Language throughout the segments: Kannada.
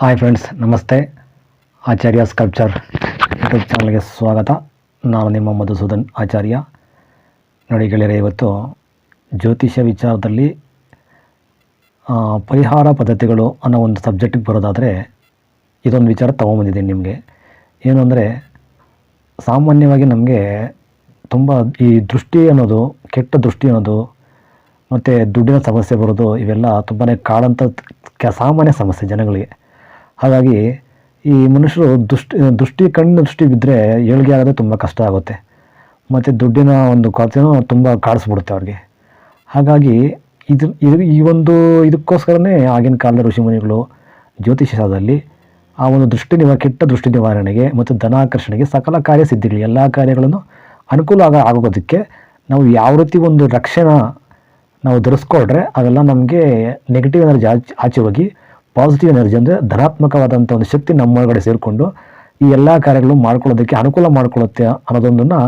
ಹಾಯ್ ಫ್ರೆಂಡ್ಸ್ ನಮಸ್ತೆ. ಆಚಾರ್ಯ ಸ್ಕಲ್ಪ್ಚರ್ ಯೂಟ್ಯೂಬ್ ಚಾನಲ್ಗೆ ಸ್ವಾಗತ. ನಾನು ನಿಮ್ಮ ಮಧುಸೂದನ್ ಆಚಾರ್ಯ. ನೋಡಿ ಗೆಳೆಯರೆ, ಇವತ್ತು ಜ್ಯೋತಿಷ್ಯ ವಿಚಾರದಲ್ಲಿ ಪರಿಹಾರ ಪದ್ಧತಿಗಳು ಅನ್ನೋ ಒಂದು ಸಬ್ಜೆಕ್ಟಿಗೆ ಬರೋದಾದರೆ ಇದೊಂದು ವಿಚಾರ ತೊಗೊಂಬಂದಿದ್ದೀನಿ ನಿಮಗೆ. ಏನು ಅಂದರೆ, ಸಾಮಾನ್ಯವಾಗಿ ನಮಗೆ ತುಂಬ ಈ ದೃಷ್ಟಿ ಅನ್ನೋದು, ಕೆಟ್ಟ ದೃಷ್ಟಿ ಅನ್ನೋದು, ಮತ್ತು ದುಡ್ಡಿನ ಸಮಸ್ಯೆ ಬರೋದು, ಇವೆಲ್ಲ ತುಂಬಾ ಕಾಡಂಥ ಸಾಮಾನ್ಯ ಸಮಸ್ಯೆ ಜನಗಳಿಗೆ. ಹಾಗಾಗಿ ಈ ಮನುಷ್ಯರು ದೃಷ್ಟಿ ದೃಷ್ಟಿ ಕಣ್ಣು ದೃಷ್ಟಿ ಬಿದ್ದರೆ ಏಳಿಗೆ ಆಗೋದೇ ತುಂಬ ಕಷ್ಟ ಆಗುತ್ತೆ. ಮತ್ತು ದುಡ್ಡಿನ ಒಂದು ಕೊರತೆನೂ ತುಂಬ ಕಾಡಿಸ್ಬಿಡುತ್ತೆ ಅವ್ರಿಗೆ. ಹಾಗಾಗಿ ಇದು ಇದು ಈ ಒಂದು ಇದಕ್ಕೋಸ್ಕರನೇ ಆಗಿನ ಕಾಲದ ಋಷಿಮುನಿಗಳು ಜ್ಯೋತಿಷದಲ್ಲಿ ಆ ಒಂದು ದೃಷ್ಟಿ ನಿವ ಕೆಟ್ಟ ದೃಷ್ಟಿ ನಿವಾರಣೆಗೆ ಮತ್ತು ಧನಾಕರ್ಷಣೆಗೆ ಸಕಲ ಕಾರ್ಯ ಸಿದ್ಧಿಗಳು, ಎಲ್ಲ ಕಾರ್ಯಗಳನ್ನು ಅನುಕೂಲ ಆಗ, ಆಗೋದಕ್ಕೆ ನಾವು ಯಾವ ರೀತಿ ಒಂದು ರಕ್ಷಣೆ ನಾವು ಧರಿಸ್ಕೊಂಡ್ರೆ ಅದೆಲ್ಲ ನಮಗೆ ನೆಗೆಟಿವ್ ಎನರ್ಜಿ ಆಚೆ ಹೋಗಿ ಪಾಸಿಟಿವ್ ಎನರ್ಜಿ ಅಂದರೆ ಧನಾತ್ಮಕವಾದಂಥ ಒಂದು ಶಕ್ತಿ ನಮ್ಮೊಳಗಡೆ ಸೇರಿಕೊಂಡು ಈ ಎಲ್ಲ ಕಾರ್ಯಗಳು ಮಾಡ್ಕೊಳ್ಳೋದಕ್ಕೆ ಅನುಕೂಲ ಮಾಡಿಕೊಳ್ಳುತ್ತೆ ಅನ್ನೋದೊಂದನ್ನು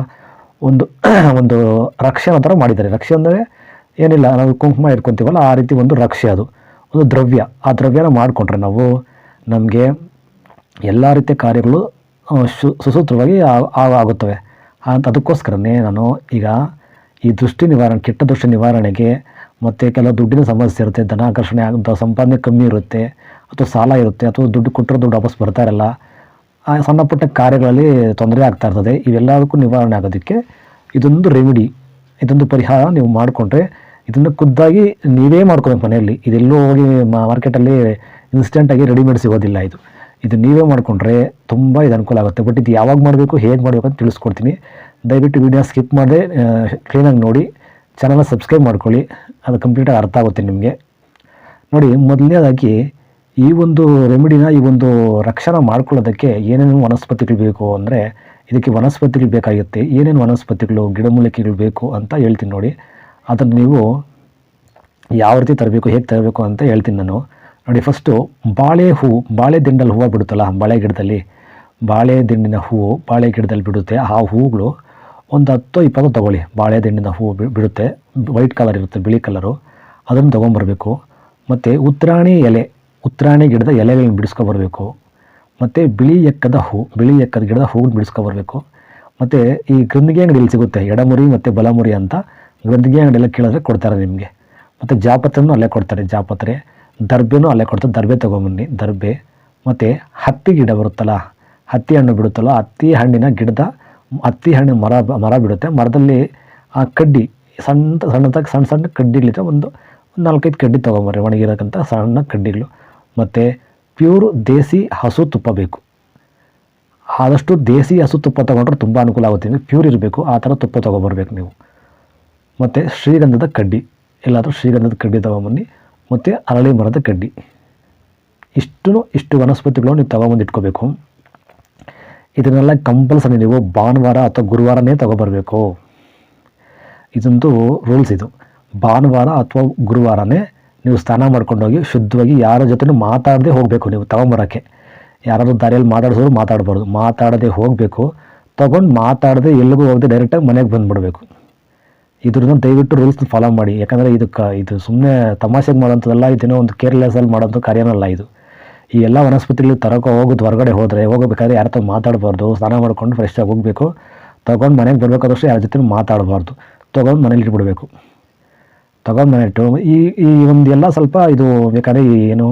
ಒಂದು ಒಂದು ರಕ್ಷಣೆ ಥರ ಮಾಡಿದ್ದಾರೆ. ರಕ್ಷೆ ಅಂದರೆ ಏನಿಲ್ಲ, ನಾವು ಕುಂಕುಮ ಇಟ್ಕೊತೀವಲ್ಲ, ಆ ರೀತಿ ಒಂದು ರಕ್ಷೆ ಅದು. ಒಂದು ದ್ರವ್ಯ. ಆ ದ್ರವ್ಯನ ಮಾಡಿಕೊಂಡ್ರೆ ನಾವು ನಮಗೆ ಎಲ್ಲ ರೀತಿಯ ಕಾರ್ಯಗಳು ಸುಸೂತ್ರವಾಗಿ ಆಗುತ್ತವೆ. ಅಂತ ಅದಕ್ಕೋಸ್ಕರನೇ ನಾನು ಈಗ ಈ ದೃಷ್ಟಿ ನಿವಾರಣೆ, ಕೆಟ್ಟ ದೃಷ್ಟಿ ನಿವಾರಣೆಗೆ ಮತ್ತು ಕೆಲವು ದುಡ್ಡಿನ ಸಮಸ್ಯೆ ಇರುತ್ತೆ ಧನಾಕರ್ಷಣೆ ಆಗ ಸಂಪಾದನೆ ಕಮ್ಮಿ ಇರುತ್ತೆ, ಅಥವಾ ಸಾಲ ಇರುತ್ತೆ, ಅಥವಾ ದುಡ್ಡು ಕೊಟ್ಟರೆ ದುಡ್ಡು ವಾಪಸ್ ಬರ್ತಾ ಇರಲ್ಲ. ಆ ಸಣ್ಣ ಪುಟ್ಟ ಕಾರ್ಯಗಳಲ್ಲಿ ತೊಂದರೆ ಆಗ್ತಾ ಇರ್ತದೆ. ಇವೆಲ್ಲದಕ್ಕೂ ನಿವಾರಣೆ ಆಗೋದಕ್ಕೆ ಇದೊಂದು ರೆಮಿಡಿ ಇದೊಂದು ಪರಿಹಾರ ನೀವು ಮಾಡಿಕೊಂಡ್ರೆ ಇದನ್ನು ಖುದ್ದಾಗಿ ನೀವೇ ಮಾಡ್ಕೊಬೇಕು ಮನೆಯಲ್ಲಿ. ಇದೆಲ್ಲೋ ಹೋಗಿ ಮಾರ್ಕೆಟಲ್ಲಿ ಇನ್ಸ್ಟೆಂಟಾಗಿ ರೆಡಿಮೇಡ್ ಸಿಗೋದಿಲ್ಲ ಇದು. ಇದು ನೀವೇ ಮಾಡಿಕೊಂಡ್ರೆ ತುಂಬ ಇದು ಅನುಕೂಲ ಆಗುತ್ತೆ. ಬಟ್ ಇದು ಯಾವಾಗ ಮಾಡಬೇಕು, ಹೇಗೆ ಮಾಡಬೇಕು ಅಂತ ತಿಳಿಸ್ಕೊಡ್ತೀನಿ. ದಯವಿಟ್ಟು ವಿಡಿಯೋ ಸ್ಕಿಪ್ ಮಾಡದೆ ಕ್ಲೀನಾಗಿ ನೋಡಿ. ಚಾನಲ್ನ ಸಬ್ಸ್ಕ್ರೈಬ್ ಮಾಡ್ಕೊಳ್ಳಿ. ಅದು ಕಂಪ್ಲೀಟಾಗಿ ಅರ್ಥ ಆಗುತ್ತೆ ನಿಮಗೆ. ನೋಡಿ, ಮೊದಲನೇದಾಗಿ ಈ ಒಂದು ರೆಮಿಡಿನ ಈ ಒಂದು ರಕ್ಷಣೆ ಮಾಡ್ಕೊಳ್ಳೋದಕ್ಕೆ ಏನೇನು ವನಸ್ಪತಿಗಳು ಬೇಕು ಅಂದರೆ ಇದಕ್ಕೆ ವನಸ್ಪತಿಗಳು ಬೇಕಾಗುತ್ತೆ ಏನೇನು ವನಸ್ಪತಿಗಳು ಗಿಡಮೂಲಿಕೆಗಳು ಬೇಕು ಅಂತ ಹೇಳ್ತೀನಿ ನೋಡಿ. ಅದನ್ನು ನೀವು ಯಾವ ರೀತಿ ತರಬೇಕು, ಹೇಗೆ ತರಬೇಕು ಅಂತ ಹೇಳ್ತೀನಿ ನಾನು. ನೋಡಿ ಫಸ್ಟು ಬಾಳೆ ಹೂವು ಬಾಳೆ ದಿಂಡಲ್ಲಿ ಹೂವು ಬಿಡುತ್ತಲ್ಲ, ಬಾಳೆ ಗಿಡದಲ್ಲಿ. ಬಾಳೆ ದಿಂಡಿನ ಹೂವು, ಬಾಳೆ ಗಿಡದಲ್ಲಿ ಬಿಡುತ್ತೆ. ಆ ಹೂಗಳು ಒಂದು ಹತ್ತು ಇಪ್ಪತ್ತು ತೊಗೊಳ್ಳಿ. ಬಾಳೆ ಹೂ ಹೂವು ಬಿಡುತ್ತೆ. ವೈಟ್ ಕಲರ್ ಇರುತ್ತೆ, ಬಿಳಿ ಕಲರು. ಅದನ್ನು ತೊಗೊಂಬರ್ಬೇಕು ಮತ್ತು ಉತ್ತರಾಣಿ ಎಲೆ, ಉತ್ತರಾಣಿ ಗಿಡದ ಎಲೆಗಳನ್ನ ಬಿಡಿಸ್ಕೊಬರ್ಬೇಕು. ಮತ್ತು ಬಿಳಿ ಎಕ್ಕದ ಹೂ, ಬಿಳಿ ಎಕ್ಕದ ಗಿಡದ ಹೂವನ್ನು ಬಿಡಿಸ್ಕೊಬರ್ಬೇಕು. ಮತ್ತು ಈ ಗ್ರಂಥಿಗೆ ಅಂಗಡಿಯಲ್ಲಿ ಸಿಗುತ್ತೆ? ಎಡಮುರಿ ಮತ್ತು ಬಲಮುರಿ ಅಂತ ಗ್ರಂಥಿಗೆ ಅಂಗಡಿಯೆಲ್ಲ ಕೇಳಿದ್ರೆ ಕೊಡ್ತಾರೆ ನಿಮಗೆ. ಮತ್ತು ಜಾಪತ್ರೆನೂ ಅಲ್ಲೇ ಕೊಡ್ತಾರೆ ಜಾಪತ್ರೆ. ದರ್ಬೆನೂ ಅಲ್ಲೇ ಕೊಡ್ತಾರೆ. ದರ್ಬೆ ತೊಗೊಂಬನ್ನಿ. ದರ್ಬೆ. ಮತ್ತು ಹತ್ತಿ ಗಿಡ ಬರುತ್ತಲ್ಲ, ಹತ್ತಿ ಹಣ್ಣು ಬಿಡುತ್ತಲ್ಲ, ಹತ್ತಿ ಹಣ್ಣಿನ ಗಿಡದ ಹತ್ತಿ ಹಣ್ಣು ಮರ ಮರ ಬಿಡುತ್ತೆ. ಮರದಲ್ಲಿ ಆ ಕಡ್ಡಿ, ಸಣ್ಣ, ಸಣ್ಣದಾಗಿ ಸಣ್ಣ ಸಣ್ಣ ಕಡ್ಡಿಗಳಿದ್ರೆ ಒಂದು ನಾಲ್ಕೈದು ಕಡ್ಡಿ ತೊಗೊಂಬರ್ರಿ. ಒಣಗಿರೋಕ್ಕಂಥ ಸಣ್ಣ ಕಡ್ಡಿಗಳು. ಮತ್ತು ಪ್ಯೂರ್ ದೇಸಿ ಹಸು ತುಪ್ಪ ಬೇಕು. ಆದಷ್ಟು ದೇಸಿ ಹಸು ತುಪ್ಪ ತೊಗೊಂಡ್ರೆ ತುಂಬ ಅನುಕೂಲ ಆಗುತ್ತೆ. ಪ್ಯೂರ್ ಇರಬೇಕು. ಆ ಥರ ತುಪ್ಪ ತೊಗೊಬರ್ಬೇಕು ನೀವು. ಮತ್ತು ಶ್ರೀಗಂಧದ ಕಡ್ಡಿ. ಎಲ್ಲಾದರೂ ಶ್ರೀಗಂಧದ ಕಡ್ಡಿ ತೊಗೊಂಬನ್ನಿ. ಮತ್ತು ಅರಳಿ ಮರದ ಕಡ್ಡಿ. ಇಷ್ಟು ಇಷ್ಟು ವನಸ್ಪತಿಗಳು ನೀವು ತೊಗೊಂಬಂದು ಇಟ್ಕೋಬೇಕು. ಇದನ್ನೆಲ್ಲ ಕಂಪಲ್ಸರಿ ನೀವು ಭಾನುವಾರ ಅಥವಾ ಗುರುವಾರನೇ ತಗೊಬರಬೇಕು. ಇದೊಂದು ರೂಲ್ಸ್ ಇದು. ಭಾನುವಾರ ಅಥವಾ ಗುರುವಾರನೇ ನೀವು ಸ್ನಾನ ಮಾಡ್ಕೊಂಡೋಗಿ ಶುದ್ಧವಾಗಿ ಯಾರ ಜೊತೆನೂ ಮಾತಾಡದೆ ಹೋಗಬೇಕು ನೀವು ತಗೊಂಬರೋಕ್ಕೆ. ಯಾರಾದರೂ ದಾರಿಯಲ್ಲಿ ಮಾತಾಡಿಸೋರು ಮಾತಾಡಬಾರ್ದು. ಮಾತಾಡದೆ ಹೋಗಬೇಕು. ತೊಗೊಂಡು ಮಾತಾಡದೆ ಎಲ್ಲಿಗೂ ಹೋಗದೆ ಡೈರೆಕ್ಟಾಗಿ ಮನೆಗೆ ಬಂದುಬಿಡಬೇಕು. ಇದ್ರನ್ನ ದಯವಿಟ್ಟು ರೂಲ್ಸ್ನ ಫಾಲೋ ಮಾಡಿ. ಯಾಕಂದರೆ ಇದಕ್ಕೆ ಇದು ಸುಮ್ಮನೆ ತಮಾಷೆಗೆ ಮಾಡೋಂಥದ್ದಲ್ಲ ಇದೇನೋ ಒಂದು ಕೇರ್ಲೆಸ್ಸಲ್ಲಿ ಮಾಡೋಂಥ ಕಾರ್ಯನಲ್ಲ ಇದು. ಈ ಎಲ್ಲ ವನಸ್ಪತಿಗಳು ತರೋಕೆ ಹೋಗೋದು ಹೊರಗಡೆ ಹೋದರೆ ಹೋಗಬೇಕಾದ್ರೆ ಯಾರ ಹತ್ರ ಮಾತಾಡಬಾರ್ದು, ಸ್ನಾನ ಮಾಡ್ಕೊಂಡು ಫ್ರೆಶ್ ಆಗಿ ಹೋಗಬೇಕು. ತೊಗೊಂಡು ಮನೆಗೆ ಬರಬೇಕಾದಷ್ಟು ಯಾರ ಜೊತೆ ಮಾತಾಡಬಾರ್ದು. ತೊಗೊಂಡು ಮನೇಲಿ ಇಟ್ಬಿಡಬೇಕು. ತಗೊಂಡು ಮನೆ ಇಟ್ಟು ಈ ಈ ಒಂದು ಎಲ್ಲ ಸ್ವಲ್ಪ ಇದು ಬೇಕಾದ್ರೆ ಈ ಏನು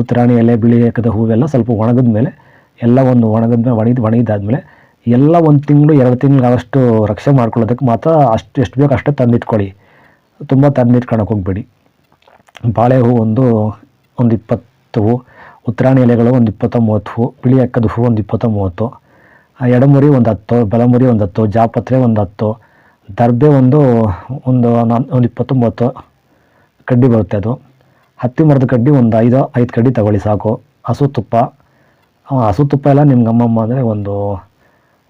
ಉತ್ತರಾಣಿ ಎಲೆ, ಬಿಳಿ ಏಕದ ಹೂವೆಲ್ಲ ಸ್ವಲ್ಪ ಒಣಗಿದ ಮೇಲೆ, ಎಲ್ಲ ಒಂದು ಒಣಗಿದ ಮೇಲೆ, ಒಣಗಿದ ಒಣಗಿದಾದ್ಮೇಲೆ ಎಲ್ಲ ಒಂದು ತಿಂಗಳು, ಎರಡು ತಿಂಗಳು ಆದಷ್ಟು ರಕ್ಷೆ ಮಾಡ್ಕೊಳ್ಳೋದಕ್ಕೆ ಮಾತ್ರ ಅಷ್ಟು, ಎಷ್ಟು ಬೇಕು ಅಷ್ಟೇ ತಂದಿಟ್ಕೊಳ್ಳಿ. ತುಂಬ ತಂದಿಟ್ಕೊಳಕ್ಕೆ ಹೋಗ್ಬೇಡಿ. ಬಾಳೆ ಹೂವು ಒಂದು ಒಂದು ಇಪ್ಪತ್ತು ಹೂ ಉತ್ತರಾಣಿ ಎಲೆಗಳು ಒಂದು ಇಪ್ಪತ್ತ ಮೂವತ್ತು ಹೂ, ಬಿಳಿ ಅಕ್ಕದ ಹೂ ಒಂದು ಇಪ್ಪತ್ತ ಮೂವತ್ತು ಎಡಮುರಿ ಒಂದು ಹತ್ತು, ಬಲಮುರಿ ಒಂದು ಹತ್ತು, ಜಾಪತ್ರೆ ಒಂದು ಹತ್ತು, ದರ್ಬೆ ಒಂದು ಒಂದು ಒಂದು ಇಪ್ಪತ್ತು ಮೂವತ್ತು ಕಡ್ಡಿ ಬರುತ್ತೆ ಅದು. ಹತ್ತಿ ಮರದ ಕಡ್ಡಿ ಒಂದು ಐದು ಐದು ಕಡ್ಡಿ ತಗೊಳ್ಳಿ ಸಾಕು. ಹಸು ತುಪ್ಪ ಹಸು ತುಪ್ಪ ಎಲ್ಲ ನಿಮ್ಗೆ ಅಮ್ಮಮ್ಮ ಅಂದರೆ ಒಂದು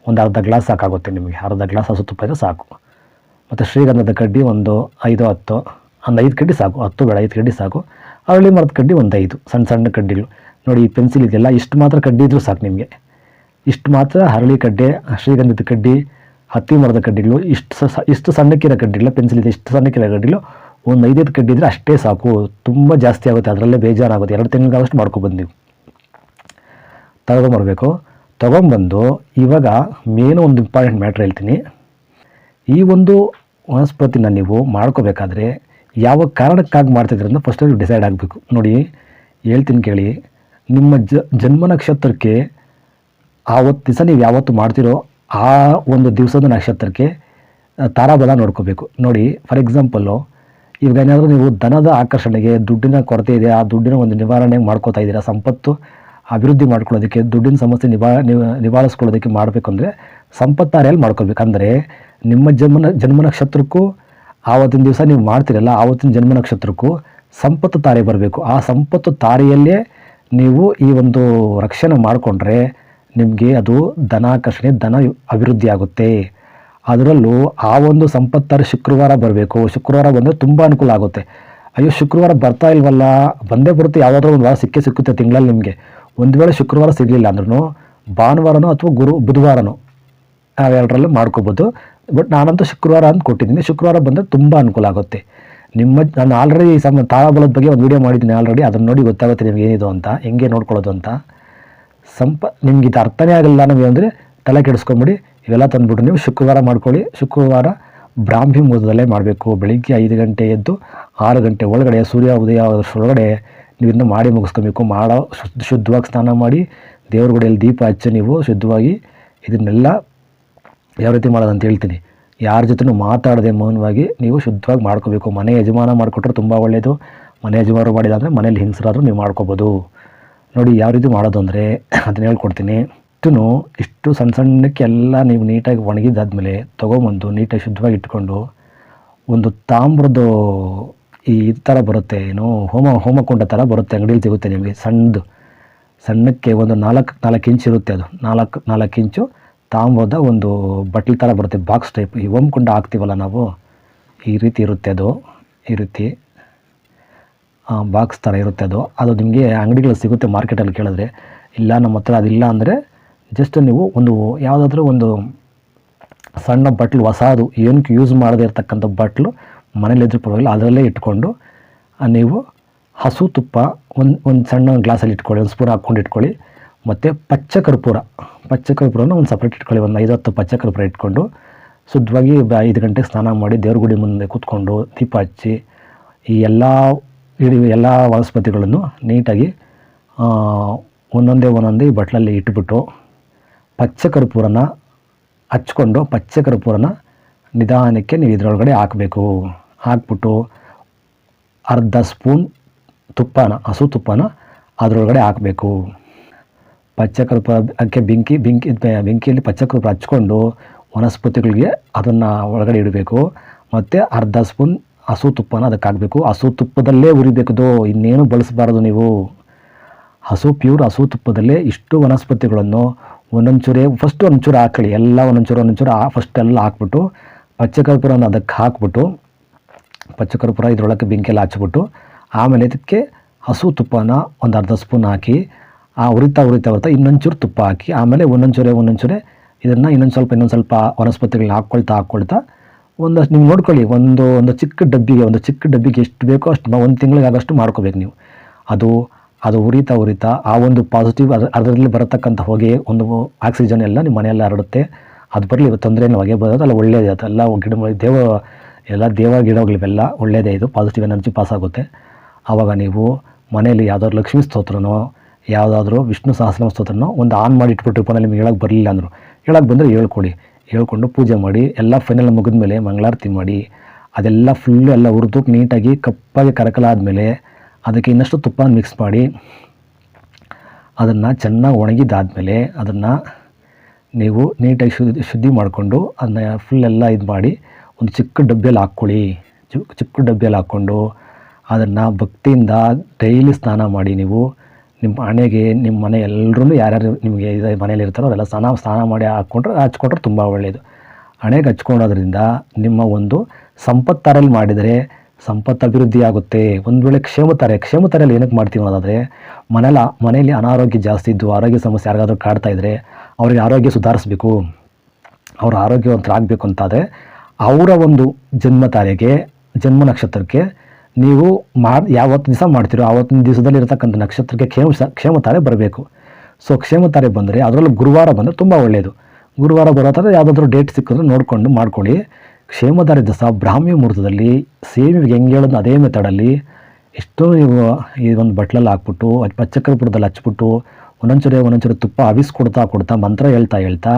ಒಂದು ಅರ್ಧ ಗ್ಲಾಸ್ ಸಾಕಾಗುತ್ತೆ ನಿಮಗೆ. ಅರ್ಧ ಗ್ಲಾಸ್ ಹಸು ತುಪ್ಪ ಇದ್ರೆ ಸಾಕು. ಮತ್ತು ಶ್ರೀಗಂಧದ ಕಡ್ಡಿ ಒಂದು ಐದು, ಹತ್ತು, ಒಂದು ಐದು ಕಡ್ಡಿ ಸಾಕು. ಹತ್ತು ಬೇಡ, ಐದು ಕಡ್ಡಿ ಸಾಕು. ಅರಳಿ ಮರದ ಕಡ್ಡಿ ಒಂದು ಐದು, ಸಣ್ಣ ಸಣ್ಣ ಕಡ್ಡಿಗಳು. ನೋಡಿ ಈ ಪೆನ್ಸಿಲ್ ಇದೆಲ್ಲ ಇಷ್ಟು ಮಾತ್ರ ಕಡ್ಡಿ ಇದ್ರೂ ಸಾಕು ನಿಮಗೆ. ಇಷ್ಟು ಮಾತ್ರ ಹರಳಿ ಕಡ್ಡೆ ಶ್ರೀಗಂಧದ ಕಡ್ಡಿ, ಹತ್ತಿ ಮರದ ಕಡ್ಡಿಗಳು, ಇಷ್ಟು ಇಷ್ಟು ಸಣ್ಣಕ್ಕಿರೋ ಕಡ್ಡಿಗಳು ಪೆನ್ಸಿಲ್ ಇದೆ, ಇಷ್ಟು ಸಣ್ಣಕ್ಕಿರೋ ಕಡ್ಡಿಗಳು, ಒಂದು ಐದೈದು ಕಡ್ಡಿ ಇದ್ದರೆ ಅಷ್ಟೇ ಸಾಕು. ತುಂಬ ಜಾಸ್ತಿ ಆಗುತ್ತೆ, ಅದರಲ್ಲೇ ಬೇಜಾರಾಗುತ್ತೆ. ಎರಡು ತಿಂಗಳಿಗಾಗಷ್ಟು ಮಾಡ್ಕೊಬಂದು ನೀವು. ತಗೊಂಬರಬೇಕು. ತೊಗೊಂಬಂದು ಇವಾಗ ಮೇನು ಒಂದು ಇಂಪಾರ್ಟೆಂಟ್ ಮ್ಯಾಟ್ರ್ ಹೇಳ್ತೀನಿ. ಈ ಒಂದು ವನಸ್ಪತಿನ ನೀವು ಮಾಡ್ಕೋಬೇಕಾದ್ರೆ ಯಾವ ಕಾರಣಕ್ಕಾಗಿ ಮಾಡ್ತಿದ್ರಿಂದ ಫಸ್ಟ್ ಡಿಸೈಡ್ ಆಗಬೇಕು. ನೋಡಿ, ಹೇಳ್ತೀನಿ ಕೇಳಿ. ನಿಮ್ಮ ಜ, ಜನ್ಮ ನಕ್ಷತ್ರಕ್ಕೆ ಆವತ್ತು ದಿವಸ ನೀವು ಯಾವತ್ತು ಮಾಡ್ತಿರೋ ಆ ಒಂದು ದಿವಸದ ನಕ್ಷತ್ರಕ್ಕೆ ತಾರಾಬಲ ನೋಡ್ಕೋಬೇಕು. ನೋಡಿ ಫಾರ್ ಎಕ್ಸಾಂಪಲ್ಲು ಇವಾಗ ಏನಾದರೂ ನೀವು ದನದ ಆಕರ್ಷಣೆಗೆ ದುಡ್ಡಿನ ಕೊರತೆ ಇದೆ, ಆ ದುಡ್ಡಿನ ಒಂದು ನಿವಾರಣೆ ಮಾಡ್ಕೋತಾ ಇದ್ದೀರಾ, ಸಂಪತ್ತು ಅಭಿವೃದ್ಧಿ ಮಾಡ್ಕೊಳ್ಳೋದಕ್ಕೆ, ದುಡ್ಡಿನ ಸಮಸ್ಯೆ ನಿಭಾ, ನಿವ- ನಿವಾರಿಸ್ಕೊಳ್ಳೋದಕ್ಕೆ ಮಾಡಬೇಕು ಅಂದರೆ ಸಂಪತ್ತು ತಾರೆಯಲ್ಲಿ ಮಾಡ್ಕೋಬೇಕಂದ್ರೆ ನಿಮ್ಮ ಜನ್ಮ ಜನ್ಮ ನಕ್ಷತ್ರಕ್ಕೂ ಆವತ್ತಿನ ದಿವಸ ನೀವು ಮಾಡ್ತಿರಲ್ಲ, ಆವತ್ತಿನ ಜನ್ಮ ನಕ್ಷತ್ರಕ್ಕೂ ಸಂಪತ್ತು ತಾರೆ ಬರಬೇಕು. ಆ ಸಂಪತ್ತು ತಾರೆಯಲ್ಲೇ ನೀವು ಈ ಒಂದು ರಕ್ಷಣೆ ಮಾಡಿಕೊಂಡ್ರೆ ನಿಮಗೆ ಅದು ಧನಾಕರ್ಷಣೆ, ಧನ ಅಭಿವೃದ್ಧಿ ಆಗುತ್ತೆ. ಅದರಲ್ಲೂ ಆ ಒಂದು ಸಂಪತ್ತಾರು ಶುಕ್ರವಾರ ಬರಬೇಕು. ಶುಕ್ರವಾರ ಬಂದರೆ ತುಂಬ ಅನುಕೂಲ ಆಗುತ್ತೆ. ಅಯ್ಯೋ, ಶುಕ್ರವಾರ ಬರ್ತಾ ಇಲ್ವಲ್ಲ? ಬಂದೇ ಬರುತ್ತೆ. ಯಾವುದಾದ್ರೂ ಒಂದು ವಾರ ಸಿಕ್ಕೇ ಸಿಕ್ಕುತ್ತೆ ತಿಂಗಳಲ್ಲಿ ನಿಮಗೆ. ಒಂದು ವೇಳೆ ಶುಕ್ರವಾರ ಸಿಗಲಿಲ್ಲ ಅಂದ್ರೂ ಭಾನುವಾರನೋ ಅಥವಾ ಗುರು, ಬುಧವಾರನೋ ಅವೆರಡರಲ್ಲೂ ಮಾಡ್ಕೋಬೋದು. ಬಟ್ ನಾನಂತೂ ಶುಕ್ರವಾರ ಅಂತ ಕೊಟ್ಟಿದ್ದೀನಿ. ಶುಕ್ರವಾರ ಬಂದರೆ ತುಂಬ ಅನುಕೂಲ ಆಗುತ್ತೆ. ನಿಮ್ಮ ನಾನು ಆಲ್ರೆಡಿ ಸಮ ತಾಳಬಲದ ಬಗ್ಗೆ ಒಂದು ವಿಡಿಯೋ ಮಾಡಿದ್ದೀನಿ ಆಲ್ರೆಡಿ ಅದನ್ನು ನೋಡಿ ಗೊತ್ತಾಗುತ್ತೆ ನಿಮ್ಗೆ ಏನಿದು ಅಂತ, ಹೆಂಗೆ ನೋಡ್ಕೊಳ್ಳೋದು ಅಂತ. ಸಂಪ, ನಿಮ್ಗೆ ಇದು ಅರ್ಥನೇ ಆಗಲಿಲ್ಲ ನಮಗೆ ಅಂದರೆ ತಲೆ ಕೆಡಿಸ್ಕೊಂಬಿಡಿ. ಇವೆಲ್ಲ ತಂದ್ಬಿಟ್ಟು ನೀವು ಶುಕ್ರವಾರ ಮಾಡ್ಕೊಳ್ಳಿ. ಶುಕ್ರವಾರ ಬ್ರಾಹ್ಮಿ ಮುಹೂರ್ತದಲ್ಲೇ ಮಾಡಬೇಕು. ಬೆಳಿಗ್ಗೆ ಐದು ಗಂಟೆ ಎದ್ದು ಆರು ಗಂಟೆ ಒಳಗಡೆ ಸೂರ್ಯ ಉದಯ ಒಳಗಡೆ ನೀವು ಇದನ್ನ ಮಾಡಿ ಮುಗಿಸ್ಕೊಬೇಕು. ಮಾಡೋ, ಶುದ್ಧ, ಶುದ್ಧವಾಗಿ ಸ್ನಾನ ಮಾಡಿ, ದೇವ್ರ ಗುಡಿಯಲ್ಲಿ ದೀಪ ಹಚ್ಚಿ ನೀವು ಶುದ್ಧವಾಗಿ ಇದನ್ನೆಲ್ಲ ಯಾವ ರೀತಿ ಮಾಡೋದು ಅಂತ ಹೇಳ್ತೀನಿ. ಯಾರ ಜೊತೆನೂ ಮಾತಾಡದೆ ಮೌನವಾಗಿ ನೀವು ಶುದ್ಧವಾಗಿ ಮಾಡ್ಕೋಬೇಕು. ಮನೆ ಯಜಮಾನ ಮಾಡಿಕೊಟ್ರೆ ತುಂಬ ಒಳ್ಳೆಯದು ಮನೆ ಯಜಮಾನರು ಮಾಡಿದಾದರೆ ಮನೇಲಿ ಹಿಂಸರಾದರೂ ನೀವು ಮಾಡ್ಕೋಬೋದು. ನೋಡಿ, ಯಾವ ರೀತಿ ಮಾಡೋದು ಅಂದರೆ ಅದನ್ನ ಹೇಳ್ಕೊಡ್ತೀನಿ. ಇಷ್ಟು ಇಷ್ಟು ಸಣ್ಣ ಸಣ್ಣಕ್ಕೆ ಎಲ್ಲ ನೀವು ನೀಟಾಗಿ ಒಣಗಿದ್ದಾದಮೇಲೆ ತೊಗೊಂಬಂದು ನೀಟಾಗಿ ಶುದ್ಧವಾಗಿ ಇಟ್ಕೊಂಡು ಒಂದು ತಾಮ್ರದ್ದು ಈ ಥರ ಬರುತ್ತೆ. ಏನು, ಹೋಮ, ಹೋಮಕೊಂಡ ಥರ ಬರುತ್ತೆ. ಅಂಗಡಿಯಲ್ಲಿ ಸಿಗುತ್ತೆ ನಿಮಗೆ. ಸಣ್ಣದು. ಸಣ್ಣಕ್ಕೆ ಒಂದು ನಾಲ್ಕು ನಾಲ್ಕು ಇಂಚ್ ಇರುತ್ತೆ ಅದು. ನಾಲ್ಕು ನಾಲ್ಕು ಇಂಚು ತಾಮ್ರದ ಒಂದು ಬಟ್ಲು ಥರ ಬರುತ್ತೆ ಬಾಕ್ಸ್ ಟೈಪ್ ಈ ಹೋಮಕುಂಡ ಹಾಕ್ತೀವಲ್ಲ ನಾವು, ಈ ರೀತಿ ಇರುತ್ತೆ ಅದು, ಈ ರೀತಿ ಬಾಕ್ಸ್ ಥರ ಇರುತ್ತೆ ಅದು. ಅದು ನಿಮಗೆ ಅಂಗಡಿಗಳಲ್ಲಿ ಸಿಗುತ್ತೆ ಮಾರ್ಕೆಟಲ್ಲಿ ಕೇಳಿದ್ರೆ. ಇಲ್ಲ ನಮ್ಮ ಹತ್ರ ಅದಿಲ್ಲ ಅಂದರೆ ಜಸ್ಟ್ ನೀವು ಒಂದು ಯಾವುದಾದ್ರೂ ಒಂದು ಸಣ್ಣ ಬಟ್ಲು, ಹೊಸದು, ಏನಕ್ಕೆ ಯೂಸ್ ಮಾಡದೇ ಇರತಕ್ಕಂಥ ಬಟ್ಲು ಮನೇಲಿ ಇದ್ರೂ ಪರವಾಗಿಲ್ಲ, ಅದರಲ್ಲೇ ಇಟ್ಕೊಂಡು ನೀವು ಹಸು ತುಪ್ಪ ಒಂದು ಒಂದು ಸಣ್ಣ ಗ್ಲಾಸಲ್ಲಿ ಇಟ್ಕೊಳ್ಳಿ, ಒಂದು ಸ್ಪೂನ್ ಹಾಕ್ಕೊಂಡು ಇಟ್ಕೊಳ್ಳಿ. ಮತ್ತು ಪಚ್ಚ ಕರ್ಪೂರ. ಪಚ್ಚ ಕರ್ಪೂರನ ಒಂದು ಸಪ್ರೇಟ್ ಇಟ್ಕೊಳ್ಳಿ. ಒಂದು ಐವತ್ತು ಪಚ್ಚ ಕರ್ಪೂರ ಇಟ್ಕೊಂಡು ಶುದ್ಧವಾಗಿ ಐದು ಗಂಟೆಗೆ ಸ್ನಾನ ಮಾಡಿ ದೇವ್ರ ಗುಡಿ ಮುಂದೆ ಕೂತ್ಕೊಂಡು ದೀಪ ಹಚ್ಚಿ ಈ ಎಲ್ಲ ಇಡೀ ಎಲ್ಲ ವನಸ್ಪತಿಗಳನ್ನು ನೀಟಾಗಿ ಒಂದೊಂದೇ ಒಂದೊಂದೇ ಬಟ್ಲಲ್ಲಿ ಇಟ್ಬಿಟ್ಟು ಪಚ್ಚ ಕರ್ಪೂರನ ಹಚ್ಕೊಂಡು ಪಚ್ಚ ಕರ್ಪೂರನ ನಿಧಾನಕ್ಕೆ ನೀವು ಇದರೊಳಗಡೆ ಹಾಕಬೇಕು. ಹಾಕ್ಬಿಟ್ಟು ಅರ್ಧ ಸ್ಪೂನ್ ತುಪ್ಪನ, ಹಸು ತುಪ್ಪನ ಅದರೊಳಗಡೆ ಹಾಕಬೇಕು. ಪಚ್ಚಕರ್ಪೂರ ಅದಕ್ಕೆ ಬೆಂಕಿ ಬೆಂಕಿ ಬೆಂಕಿಯಲ್ಲಿ ಪಚ್ಚಕರ್ಪೂರ ಹಚ್ಕೊಂಡು ವನಸ್ಪತಿಗಳಿಗೆ ಅದನ್ನು ಒಳಗಡೆ ಇಡಬೇಕು. ಮತ್ತು ಅರ್ಧ ಸ್ಪೂನ್ ಹಸು ತುಪ್ಪನ ಅದಕ್ಕೆ ಹಾಕಬೇಕು ಹಸು ತುಪ್ಪದಲ್ಲೇ ಉರಿಬೇಕದು. ಇನ್ನೇನು ಬಳಸಬಾರ್ದು ನೀವು. ಹಸು, ಪ್ಯೂರ್ ಹಸು ತುಪ್ಪದಲ್ಲೇ ಇಷ್ಟು ವನಸ್ಪತಿಗಳನ್ನು ಒಂದೊಂಚೂರೇ ಫಸ್ಟ್ ಒಂದು ಚೂರು ಹಾಕೊಳ್ಳಿ ಎಲ್ಲ ಒಂದೊಂಚೂರು ಒಂದೊಂಚೂರು ಫಸ್ಟ್ ಎಲ್ಲ ಹಾಕ್ಬಿಟ್ಟು ಪಚ್ಚಕರ್ಪೂರನ ಅದಕ್ಕೆ ಹಾಕ್ಬಿಟ್ಟು, ಪಚ್ಚಕರ್ಪೂರ ಇದರೊಳಗೆ ಬೆಂಕಿಯಲ್ಲಿ ಹಚ್ಬಿಟ್ಟು, ಆಮೇಲೆ ಇದಕ್ಕೆ ಹಸು ತುಪ್ಪನ ಒಂದು ಅರ್ಧ ಸ್ಪೂನ್ ಹಾಕಿ ಆ ಉರಿತಾ ಉರಿತಾ ಉರಿತಾ ಇನ್ನೊಂಚೂರು ತುಪ್ಪ ಹಾಕಿ, ಆಮೇಲೆ ಒಂದೊಂಚೂರೆ ಒಂದೊಂಚೂರೆ ಇದನ್ನು ಇನ್ನೊಂದು ಸ್ವಲ್ಪ ಇನ್ನೊಂದು ಸ್ವಲ್ಪ ವನಸ್ಪತಿಗಳನ್ನ ಹಾಕ್ಕೊಳ್ತಾ ಹಾಕ್ಕೊಳ್ತಾ ಒಂದಷ್ಟು ನೀವು ನೋಡ್ಕೊಳ್ಳಿ, ಒಂದು ಒಂದು ಚಿಕ್ಕ ಡಬ್ಬಿಗೆ, ಒಂದು ಚಿಕ್ಕ ಡಬ್ಬಿಗೆ ಎಷ್ಟು ಬೇಕೋ ಅಷ್ಟು ಒಂದು ತಿಂಗಳಿಗೆ ಆಗೋಷ್ಟು ಮಾಡ್ಕೋಬೇಕು ನೀವು. ಅದು ಅದು ಉರಿತಾ ಉರಿತಾ ಆ ಒಂದು ಪಾಸಿಟಿವ್ ಅದ್ರ, ಅದರಲ್ಲಿ ಬರತಕ್ಕಂಥ ಹೊಗೆ, ಒಂದು ಆಕ್ಸಿಜನ್ ಎಲ್ಲ ನಿಮ್ಮ ಮನೆಯಲ್ಲಿ ಹರಡುತ್ತೆ. ಅದು ಬರಲಿ ತೊಂದರೆ ಏನು ಹೊಗೆ ಬರೋದು ಅಲ್ಲ ಒಳ್ಳೆಯದೇ ಅದೆಲ್ಲ ಗಿಡ, ದೇವ, ಎಲ್ಲ ದೇವ ಗಿಡಗಳಿವೆಲ್ಲ ಒಳ್ಳೆಯದೇ ಇದು ಪಾಸಿಟಿವ್ ಎನರ್ಜಿ ಪಾಸ್ ಆಗುತ್ತೆ. ಆವಾಗ ನೀವು ಮನೆಯಲ್ಲಿ ಯಾವುದಾದ್ರು ಲಕ್ಷ್ಮೀ ಸ್ತೋತ್ರನೋ ಯಾವುದಾದ್ರೂ ವಿಷ್ಣು ಸಹಸ್ರನಾಮ ಸ್ತೋತ್ರನ ಒಂದು ಆನ್ ಮಾಡಿ ಫೋನಲ್ಲಿ ನಿಮ್ಗೆ ಹೇಳಕ್ಕೆ ಬರಲಿಲ್ಲ ಅಂದರು. ಹೇಳಕ್ಕೆ ಬಂದರೆ ಹೇಳ್ಕೊಳ್ಳಿ ಹೇಳ್ಕೊಂಡು ಪೂಜೆ ಮಾಡಿ, ಎಲ್ಲ ಫೈನಲ್ ಮುಗಿದ ಮೇಲೆ ಮಂಗಳಾರತಿ ಮಾಡಿ, ಅದೆಲ್ಲ ಫುಲ್ಲು ಎಲ್ಲ ಹುರಿದು ನೀಟಾಗಿ ಕಪ್ಪಾಗಿ ಕರಕಲಾದ್ಮೇಲೆ ಅದಕ್ಕೆ ಇನ್ನಷ್ಟು ತುಪ್ಪ ಮಿಕ್ಸ್ ಮಾಡಿ, ಅದನ್ನು ಚೆನ್ನಾಗಿ ಒಣಗಿದ್ದಾದಮೇಲೆ ಅದನ್ನು ನೀವು ನೀಟಾಗಿ ಶುದ್ಧಿ ಶುದ್ಧಿ ಮಾಡಿಕೊಂಡು ಅದನ್ನ ಫುಲ್ ಎಲ್ಲ ಇದು ಮಾಡಿ ಒಂದು ಚಿಕ್ಕ ಡಬ್ಬಿಯಲ್ಲಿ ಹಾಕ್ಕೊಳ್ಳಿ. ಚಿಕ್ಕ ಚಿಕ್ಕ ಡಬ್ಬಿಯಲ್ಲಿ ಹಾಕ್ಕೊಂಡು ಅದನ್ನು ಭಕ್ತಿಯಿಂದ ಡೈಲಿ ಸ್ನಾನ ಮಾಡಿ ನೀವು. ನಿಮ್ಮ ಹಣೆಗೆ ನಿಮ್ಮ ಮನೆ ಎಲ್ಲರೂ ಯಾರ್ಯಾರು ನಿಮಗೆ ಇದು ಮನೇಲಿ ಇರ್ತಾರೋ ಅವರೆಲ್ಲ ಸ್ನಾನ ಸ್ನಾನ ಮಾಡಿ ಹಾಕ್ಕೊಂಡ್ರೆ ಹಚ್ಕೊಂಡ್ರೆ ತುಂಬ ಒಳ್ಳೆಯದು ಹಣೆಗೆ ಹಚ್ಕೊಳೋದ್ರಿಂದ ನಿಮ್ಮ ಒಂದು ಸಂಪತ್ತಾರಲ್ಲಿ ಮಾಡಿದರೆ ಸಂಪತ್ತು ಅಭಿವೃದ್ಧಿ ಆಗುತ್ತೆ. ಒಂದು ವೇಳೆ ಕ್ಷೇಮತಾರೆ ಕ್ಷೇಮತಾರೆಯಲ್ಲಿ ಏನಕ್ಕೆ ಮಾಡ್ತೀವಿ ಅನ್ನೋದಾದರೆ, ಮನೆಯಲ್ಲ, ಮನೆಯಲ್ಲಿ ಅನಾರೋಗ್ಯ ಜಾಸ್ತಿ ಇದ್ದು ಆರೋಗ್ಯ ಸಮಸ್ಯೆ ಯಾರಿಗಾದ್ರೂ ಕಾಡ್ತಾ ಇದ್ದರೆ ಅವ್ರಿಗೆ ಆರೋಗ್ಯ ಸುಧಾರಿಸ್ಬೇಕು. ಅವ್ರ ಆರೋಗ್ಯವಂತರಾಗಬೇಕು ಅಂತಾದರೆ, ಅವರ ಒಂದು ಜನ್ಮ ತಾರೆಗೆ, ಜನ್ಮ ನಕ್ಷತ್ರಕ್ಕೆ ನೀವು ಮಾ ಯಾವತ್ತು ದಿವಸ ಮಾಡ್ತೀರೋ ಆವತ್ತಿನ ದಿವಸದಲ್ಲಿ ಇರತಕ್ಕಂಥ ನಕ್ಷತ್ರಕ್ಕೆ ಕ್ಷೇಮ ಕ್ಷೇಮ ತಾರೆ ಬರಬೇಕು. ಸೊ ಕ್ಷೇಮ ತಾರೆ ಬಂದರೆ ಅದರಲ್ಲೂ ಗುರುವಾರ ಬಂದರೆ ತುಂಬ ಒಳ್ಳೆಯದು ಗುರುವಾರ ಬರೋ ಥರ ಯಾವುದಾದ್ರೂ ಡೇಟ್ ಸಿಕ್ಕಿದ್ರೆ ನೋಡಿಕೊಂಡು ಮಾಡ್ಕೊಳ್ಳಿ. ಕ್ಷೇಮದಾರಿ ದಿವಸ ಬ್ರಾಹ್ಮಿ ಮುಹೂರ್ತದಲ್ಲಿ ಸೇವಿಗೆ ಹೆಂಗೆ ಹೇಳೋದು ಅದೇ ಮೆಥಡಲ್ಲಿ ಎಷ್ಟೋ ನೀವು ಈ ಒಂದು ಬಟ್ಲಲ್ಲಿ ಹಾಕ್ಬಿಟ್ಟು ಬುಡದಲ್ಲಿ ಹಚ್ಬಿಟ್ಟು ಒಂದೊಂಚೂರೆ ಒಂದೊಂಚೂರು ತುಪ್ಪ ಅವಿಸ್ ಕೊಡ್ತಾ ಕೊಡ್ತಾ ಮಂತ್ರ ಹೇಳ್ತಾ ಹೇಳ್ತಾ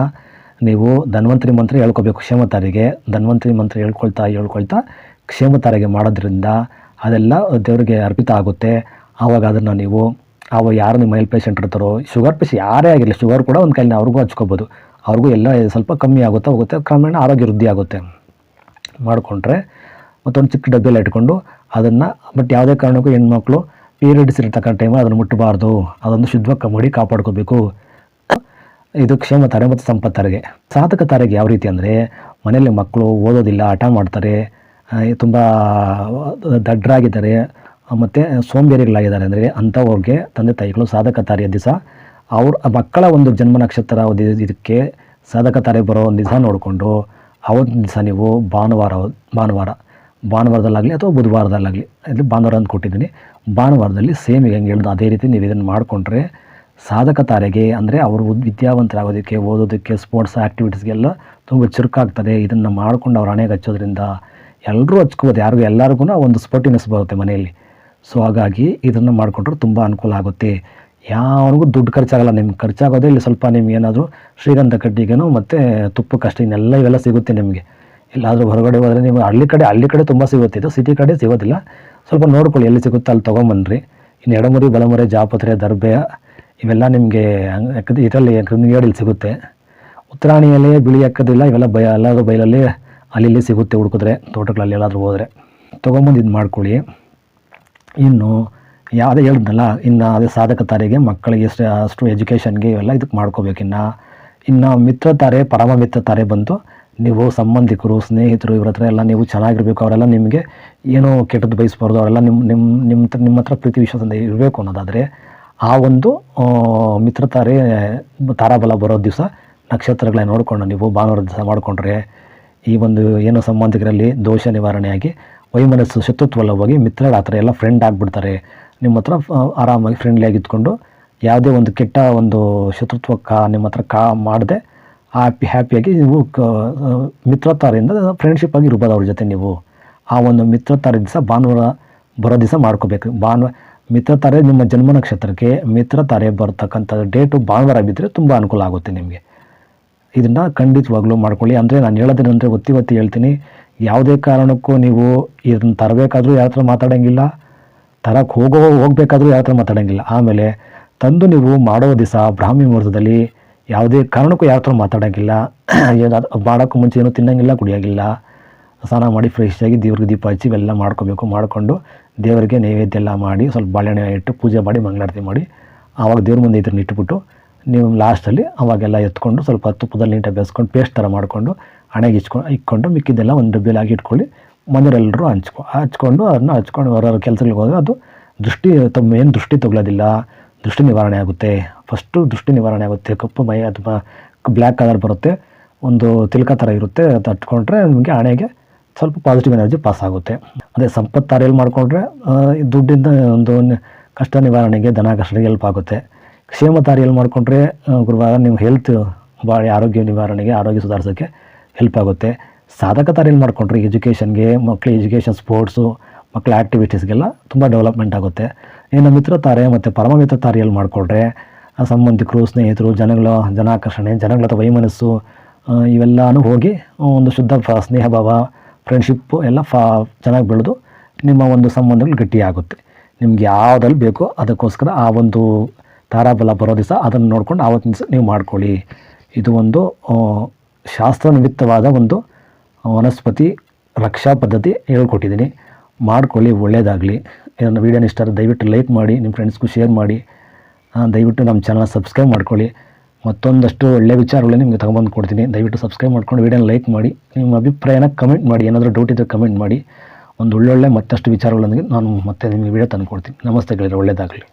ನೀವು ಧನ್ವಂತರಿ ಮಂತ್ರ ಹೇಳ್ಕೊಬೇಕು ಕ್ಷೇಮತಾರಿಗೆ ಧನ್ವಂತರಿ ಮಂತ್ರ ಹೇಳ್ಕೊಳ್ತಾ ಹೇಳ್ಕೊಳ್ತಾ ಕ್ಷೇಮತಾರಿಗೆ ಮಾಡೋದ್ರಿಂದ ಅದೆಲ್ಲ ದೇವರಿಗೆ ಅರ್ಪಿತ ಆಗುತ್ತೆ. ಆವಾಗ ಅದನ್ನು ನೀವು ಅವ ಯಾರು ನಿಮ್ಮ ಮೈಲ್ ಪೇಷಂಟ್ ಇರ್ತಾರೋ ಶುಗರ್ ಪೇಷಂಟ್ ಯಾರೇ ಆಗಿರಲಿ ಶುಗರ್ ಕೂಡ ಒಂದು ಕೈಲಿ ಅವ್ರಿಗೂ ಹಚ್ಕೋಬೋದು. ಅವ್ರಿಗೂ ಎಲ್ಲ ಸ್ವಲ್ಪ ಕಮ್ಮಿ ಆಗುತ್ತಾ ಹೋಗುತ್ತೆ, ಕ್ರಮೇಣ ಆರೋಗ್ಯ ವೃದ್ಧಿ ಆಗುತ್ತೆ. ಮಾಡಿಕೊಂಡ್ರೆ ಮತ್ತೊಂದು ಚಿಕ್ಕ ಡಬ್ಬಿಯಲ್ಲಿ ಇಟ್ಕೊಂಡು ಅದನ್ನು ಬಟ್ ಯಾವುದೇ ಕಾರಣಕ್ಕೂ ಹೆಣ್ಮಕ್ಳು ಪೀರಿಯಡ್ಸ್ ಇರ್ತಕ್ಕಂಥ ಟೈಮ್ ಅದನ್ನು ಮುಟ್ಟಬಾರ್ದು ಅದೊಂದು ಶುದ್ಧಕ್ಕೆ ಮಾಡಿ ಕಾಪಾಡ್ಕೋಬೇಕು. ಇದು ಕ್ಷೇಮ ತಾರೆ ಮತ್ತು ಸಂಪತ್ತಾರಿಗೆ ಸಾಧಕ ತಾರೆಗೆ ಯಾವ ರೀತಿ ಅಂದರೆ, ಮನೆಯಲ್ಲಿ ಮಕ್ಕಳು ಓದೋದಿಲ್ಲ, ಹಠ ಮಾಡ್ತಾರೆ ತುಂಬ ದಡ್ಡರಾಗಿದ್ದಾರೆ ಮತ್ತು ಸೋಂಬೇರಿಗಳಾಗಿದ್ದಾರೆ ಅಂದರೆ ಅಂಥವ್ರಿಗೆ ತಂದೆ ತಾಯಿಗಳು ಸಾಧಕ ತಾರೆಯ ದಿವಸ. ಅವ್ರ ಮಕ್ಕಳ ಒಂದು ಜನ್ಮ ನಕ್ಷತ್ರ ಇದಕ್ಕೆ ಸಾಧಕ ತಾರೆ ಬರೋ ಒಂದು ದಿವಸ ನೋಡಿಕೊಂಡು, ಅವತ್ತಿನ ದಿವಸ ನೀವು ಭಾನುವಾರ ಭಾನುವಾರ, ಭಾನುವಾರದಲ್ಲಾಗಲಿ ಅಥವಾ ಬುಧವಾರದಲ್ಲಾಗಲಿ, ಇಲ್ಲಿ ಭಾನುವಾರ ಅಂತ ಕೊಟ್ಟಿದ್ದೀನಿ, ಭಾನುವಾರದಲ್ಲಿ ಸೇಮ್ ಹೆಂಗೆ ಹೇಳ್ದು ಅದೇ ರೀತಿ ನೀವು ಇದನ್ನು ಮಾಡಿಕೊಂಡ್ರೆ ಸಾಧಕ ತಾರೆಗೆ ಅಂದರೆ ಅವರು ವಿದ್ಯಾವಂತರಾಗೋದಕ್ಕೆ, ಓದೋದಕ್ಕೆ ಸ್ಪೋರ್ಟ್ಸ್ ಆ್ಯಕ್ಟಿವಿಟೀಸ್ಗೆಲ್ಲ ತುಂಬ ಚುರುಕಾಗ್ತದೆ. ಇದನ್ನು ಮಾಡಿಕೊಂಡು ಅವ್ರು ಹಣೆಗೆ ಹಚ್ಚೋದ್ರಿಂದ ಎಲ್ಲರೂ ಹಚ್ಕೋಬೋದು, ಯಾರಿಗೂ ಎಲ್ಲರಿಗೂ ಒಂದು ಸ್ಪೋರ್ಟಿನೆಸ್ ಬರುತ್ತೆ ಮನೆಯಲ್ಲಿ. ಸೊ ಹಾಗಾಗಿ ಇದನ್ನು ಮಾಡಿಕೊಂಡ್ರೆ ತುಂಬ ಅನುಕೂಲ ಆಗುತ್ತೆ. ಯಾವನಿಗೂ ದುಡ್ಡು ಖರ್ಚಾಗಲ್ಲ, ನಿಮ್ಗೆ ಖರ್ಚಾಗೋದೇ ಇಲ್ಲಿ. ಸ್ವಲ್ಪ ನಿಮ್ಗೆ ಏನಾದರೂ ಶ್ರೀಗಂಧ ಕಡ್ಡಿಗೇನೋ ಮತ್ತು ಕಷ್ಟ, ಇನ್ನೆಲ್ಲ ಇವೆಲ್ಲ ಸಿಗುತ್ತೆ ನಿಮಗೆ. ಎಲ್ಲಾದರೂ ಹೊರಗಡೆ ಹೋದರೆ ನೀವು ಹಳ್ಳಿ ಕಡೆ ಹಳ್ಳಿ ಕಡೆ ತುಂಬ ಸಿಗುತ್ತೆ. ಇದು ಸಿಟಿ ಕಡೆ ಸಿಗೋದಿಲ್ಲ. ಸ್ವಲ್ಪ ನೋಡ್ಕೊಳ್ಳಿ, ಎಲ್ಲಿ ಸಿಗುತ್ತೆ ಅಲ್ಲಿ ತೊಗೊಂಬನ್ನಿರಿ ಇನ್ನು ಎಡಮುರಿ, ಬಲಮುರಿ, ಜಾಪತ್ರೆ, ದರ್ಬೆ, ಇವೆಲ್ಲ ನಿಮಗೆ ಇದರಲ್ಲಿ ಕೃಂಗೇಡಿಲಿ ಸಿಗುತ್ತೆ? ಉತ್ತರಾಣಿಯಲ್ಲಿ ಬಿಳಿ ಹಾಕೋದಿಲ್ಲ, ಇವೆಲ್ಲ ಬಯ ಎಲ್ಲಾದರೂ ಬಯಲಲ್ಲಿ ಅಲ್ಲಿ ಸಿಗುತ್ತೆ ಹುಡುಕಿದ್ರೆ, ತೋಟಗಳಲ್ಲಿ ಎಲ್ಲಾದರೂ ಹೋದರೆ. ತೊಗೊಂಬಂದು ಇದು ಮಾಡ್ಕೊಳ್ಳಿ. ಇನ್ನು ಯಾವುದೇ ಹೇಳಿದ್ನಲ್ಲ, ಇನ್ನು ಅದೇ ಸಾಧಕ ತಾರೆಗೆ ಮಕ್ಕಳಿಗೆ ಎಷ್ಟು, ಅಷ್ಟು ಎಜುಕೇಷನ್ಗೆ ಇವೆಲ್ಲ ಇದಕ್ಕೆ ಮಾಡ್ಕೋಬೇಕು ಇನ್ನು. ಇನ್ನು ಮಿತ್ರ ತಾರೆ, ಪರಮ ಮಿತ್ರ ತಾರೆ ಬಂತು ನೀವು ಸಂಬಂಧಿಕರು, ಸ್ನೇಹಿತರು, ಇವ್ರ ಹತ್ರ ಎಲ್ಲ ನೀವು ಚೆನ್ನಾಗಿರಬೇಕು, ಅವರೆಲ್ಲ ನಿಮಗೆ ಏನೋ ಕೆಟ್ಟದ್ದು ಬಯಸ್ಬಾರ್ದು, ಅವರೆಲ್ಲ ನಿಮ್ಮ ನಿಮ್ಮ ನಿಮ್ಮ ನಿಮ್ಮ ಹತ್ರ ಪ್ರೀತಿ ವಿಶ್ವಾಸದಿಂದ ಇರಬೇಕು ಅನ್ನೋದಾದರೆ, ಆ ಒಂದು ಮಿತ್ರ ತಾರೆ, ತಾರಾಬಲ ಬರೋ ದಿವಸ ನಕ್ಷತ್ರಗಳನ್ನ ನೋಡಿಕೊಂಡು ನೀವು ಭಾನುವಾರ ದಿವಸ ಮಾಡಿಕೊಂಡ್ರೆ ಈ ಒಂದು ಏನು ಸಂಬಂಧಿಕರಲ್ಲಿ ದೋಷ ನಿವಾರಣೆಯಾಗಿ ವೈಮನಸ್ಸು ಶತ್ರುತ್ವಲ್ಲವಾಗಿ ಮಿತ್ರರ ಆ ಥರ ಎಲ್ಲ ಫ್ರೆಂಡ್ ಆಗಿಬಿಡ್ತಾರೆ. ನಿಮ್ಮ ಹತ್ರ ಆರಾಮಾಗಿ ಫ್ರೆಂಡ್ಲಿಯಾಗಿ ಇದ್ಕೊಂಡು ಯಾವುದೇ ಒಂದು ಕೆಟ್ಟ ಒಂದು ಶತ್ರುತ್ವ ಕಾ ನಿಮ್ಮ ಹತ್ರ ಕಾ ಮಾಡದೆ ಹ್ಯಾಪಿ ಹ್ಯಾಪಿಯಾಗಿ ನೀವು ಕ ಮಿತ್ರತಾರಿಂದ ಫ್ರೆಂಡ್ಶಿಪ್ ಆಗಿ ಇರ್ಬೋದು ಅವ್ರ ಜೊತೆ ನೀವು. ಆ ಒಂದು ಮಿತ್ರತಾರೆ ದಿವಸ ಭಾನುವಾರ ಬರೋ ದಿವಸ ಮಾಡ್ಕೋಬೇಕು. ಭಾನುವಾರ ಮಿತ್ರತಾರೆ ನಿಮ್ಮ ಜನ್ಮ ನಕ್ಷತ್ರಕ್ಕೆ ಮಿತ್ರತಾರೆ ಬರ್ತಕ್ಕಂಥ ಡೇಟು ಭಾನುವಾರ ಬಿದ್ದರೆ ತುಂಬ ಅನುಕೂಲ ಆಗುತ್ತೆ ನಿಮಗೆ. ಇದನ್ನು ಖಂಡಿತವಾಗ್ಲೂ ಮಾಡ್ಕೊಳ್ಳಿ. ಅಂದರೆ ನಾನು ಹೇಳೋದೇನೆಂದರೆ ಒತ್ತಿ ಒತ್ತಿ ಹೇಳ್ತೀನಿ. ಯಾವುದೇ ಕಾರಣಕ್ಕೂ ನೀವು ಇದನ್ನು ತರಬೇಕಾದ್ರೂ ಯಾವ ಥರ ಮಾತಾಡೋಂಗಿಲ್ಲ. ತರಕ್ಕೆ ಹೋಗೋ ಹೋಗಬೇಕಾದ್ರೂ ಯಾವ ಥರ ಮಾತಾಡೋಂಗಿಲ್ಲ. ಆಮೇಲೆ ತಂದು ನೀವು ಮಾಡೋ ದಿವಸ, ಬ್ರಾಹ್ಮಿ ಮುಹೂರ್ತದಲ್ಲಿ ಯಾವುದೇ ಕಾರಣಕ್ಕೂ ಯಾವ ಥರ ಮಾತಾಡೋಂಗಿಲ್ಲ. ಏನಾದ್ರು ಮಾಡೋಕ್ಕೂ ಮುಂಚೆ ಏನೂ ತಿನ್ನೋಂಗಿಲ್ಲ, ಕುಡಿಯೋಂಗಿಲ್ಲ. ಸ್ನಾನ ಮಾಡಿ ಫ್ರೆಶ್ ದೇವ್ರಿಗೆ ದೀಪ ಹಚ್ಚಿ ಇವೆಲ್ಲ ಮಾಡ್ಕೋಬೇಕು, ಮಾಡಿಕೊಂಡು ದೇವರಿಗೆ ನೈವೇದ್ಯ ಎಲ್ಲ ಮಾಡಿ ಸ್ವಲ್ಪ ಬಾಳೆಹಣ್ಣು ಇಟ್ಟು ಪೂಜೆ ಮಾಡಿ ಮಂಗಳಾರತಿ ಮಾಡಿ ಆವಾಗ ದೇವ್ರ ಮುಂದೆ ಇದ್ರನ್ನ ಇಟ್ಬಿಟ್ಟು ನೀವು ಲಾಸ್ಟಲ್ಲಿ ಅವಾಗೆಲ್ಲ ಎತ್ಕೊಂಡು ಸ್ವಲ್ಪ ತುಪ್ಪದಲ್ಲಿ ನೀಟಾಗಿ ಬೆಸ್ಕೊಂಡು ಪೇಸ್ಟ್ ಥರ ಮಾಡಿಕೊಂಡು ಹಣೆಗೆ ಇಚ್ಕೊಂಡು ಇಕ್ಕೊಂಡು ಮಿಕ್ಕಿದ್ದೆಲ್ಲ ಒಂದು ಡಬ್ಬಿಯಲ್ಲಿ ಹಾಕಿ ಇಟ್ಕೊಳ್ಳಿ. ಮನೆಯವರೆಲ್ಲರೂ ಹಂಚ್ಕೊ, ಹಚ್ಕೊಂಡು ಅದನ್ನ ಹಚ್ಕೊಂಡು ಹೊರ ಕೆಲಸಗಳಿಗೆ ಹೋದರೆ ಅದು ದೃಷ್ಟಿ, ತಮ್ಮ ಏನು ದೃಷ್ಟಿ ತಗೊಳ್ಳೋದಿಲ್ಲ. ದೃಷ್ಟಿ ನಿವಾರಣೆ ಆಗುತ್ತೆ. ಫಸ್ಟು ದೃಷ್ಟಿ ನಿವಾರಣೆ ಆಗುತ್ತೆ. ಕಪ್ಪು ಮೈ ಅಥವಾ ಬ್ಲ್ಯಾಕ್ ಕಲರ್ ಬರುತ್ತೆ. ಒಂದು ತಿಲಕ ಥರ ಇರುತ್ತೆ. ಅದು ಹಚ್ಕೊಂಡ್ರೆ ನಿಮಗೆ ಹಣೆಗೆ ಸ್ವಲ್ಪ ಪಾಸಿಟಿವ್ ಎನರ್ಜಿ ಪಾಸ್ ಆಗುತ್ತೆ. ಅದೇ ಸಂಪತ್ತು ತಾರೆಯಲ್ಲಿ ಮಾಡಿಕೊಂಡ್ರೆ ದುಡ್ಡಿಂದ ಒಂದು ಕಷ್ಟ ನಿವಾರಣೆಗೆ ದನ ಕಷ್ಟಕ್ಕೆ ಹೆಲ್ಪ್ ಆಗುತ್ತೆ. ಕ್ಷೇಮ ತಾರಿಯಲ್ಲಿ ಮಾಡಿಕೊಂಡ್ರೆ ಗುರುವಾರ ನಿಮ್ಮ ಹೆಲ್ತ್ ಭಾಳ ಆರೋಗ್ಯ ನಿವಾರಣೆಗೆ ಆರೋಗ್ಯ ಸುಧಾರಿಸೋಕ್ಕೆ ಹೆಲ್ಪ್ ಆಗುತ್ತೆ. ಸಾಧಕ ತಾರಿಯಲ್ಲಿ ಮಾಡಿಕೊಂಡ್ರೆ ಎಜುಕೇಷನ್ಗೆ ಮಕ್ಕಳ ಎಜುಕೇಷನ್ ಸ್ಪೋರ್ಟ್ಸು ಮಕ್ಕಳ ಆ್ಯಕ್ಟಿವಿಟೀಸ್ಗೆಲ್ಲ ತುಂಬ ಡೆವಲಪ್ಮೆಂಟ್ ಆಗುತ್ತೆ. ಇನ್ನು ಮಿತ್ರ ತಾರೆ ಮತ್ತು ಪರಮ ಮಿತ್ರ ತಾರಿಯಲ್ಲಿ ಮಾಡಿಕೊಂಡ್ರೆ ಸಂಬಂಧಿಕರು, ಸ್ನೇಹಿತರು, ಜನಗಳ ಜನಾಕರ್ಷಣೆ ಜನಗಳ ಅಥವಾ ವೈಮನಸ್ಸು ಇವೆಲ್ಲನೂ ಹೋಗಿ ಒಂದು ಶುದ್ಧ ಸ್ನೇಹ ಭಾವ ಫ್ರೆಂಡ್ಶಿಪ್ಪು ಎಲ್ಲ ಫಾ, ಚೆನ್ನಾಗಿ ಬೆಳೆದು ನಿಮ್ಮ ಒಂದು ಸಂಬಂಧಗಳು ಗಟ್ಟಿಯಾಗುತ್ತೆ. ನಿಮ್ಗೆ ಯಾವುದಲ್ಲಿ ಬೇಕೋ ಅದಕ್ಕೋಸ್ಕರ ಆ ಒಂದು ತಾರಾಬಲ ಬರೋ ದಿವಸ ಅದನ್ನು ನೋಡ್ಕೊಂಡು ಆವತ್ತಿನ ದಿವಸ ನೀವು ಮಾಡ್ಕೊಳ್ಳಿ. ಇದು ಒಂದು ಶಾಸ್ತ್ರನಿಮಿತ್ತವಾದ ಒಂದು ವನಸ್ಪತಿ ರಕ್ಷಾ ಪದ್ಧತಿ ಹೇಳ್ಕೊಟ್ಟಿದ್ದೀನಿ. ಮಾಡ್ಕೊಳ್ಳಿ ಒಳ್ಳೆಯದಾಗಲಿ ಇದನ್ನು ವೀಡಿಯೋನ ಇಷ್ಟ ದಯವಿಟ್ಟು ಲೈಕ್ ಮಾಡಿ ನಿಮ್ಮ ಫ್ರೆಂಡ್ಸ್ಗೂ ಶೇರ್ ಮಾಡಿ. ದಯವಿಟ್ಟು ನಮ್ಮ ಚಾನಲ್ ಸಬ್ಸ್ಕ್ರೈಬ್ ಮಾಡ್ಕೊಳ್ಳಿ. ಮತ್ತೊಂದಷ್ಟು ಒಳ್ಳೆಯ ವಿಚಾರಗಳು ನಿಮಗೆ ತಗೊಂಬಂದು ಕೊಡ್ತೀನಿ. ದಯವಿಟ್ಟು ಸಬ್ಸ್ಕ್ರೈಬ್ ಮಾಡ್ಕೊಂಡು ವೀಡಿಯೋನ ಲೈಕ್ ಮಾಡಿ. ನಿಮ್ಮ ಅಭಿಪ್ರಾಯನ ಕಮೆಂಟ್ ಮಾಡಿ. ಏನಾದರೂ ಡೌಟ್ ಇದ್ದರೆ ಕಮೆಂಟ್ ಮಾಡಿ. ಒಂದು ಒಳ್ಳೊಳ್ಳೆ ಮತ್ತಷ್ಟು ವಿಚಾರಗಳೊಂದಿಗೆ ನಾನು ಮತ್ತೆ ನಿಮಗೆ ವಿಡಿಯೋ ತಂದು ಕೊಡ್ತೀನಿ. ನಮಸ್ತೆ ಗೆಳೆಯರು ಒಳ್ಳೆಯದಾಗಲಿ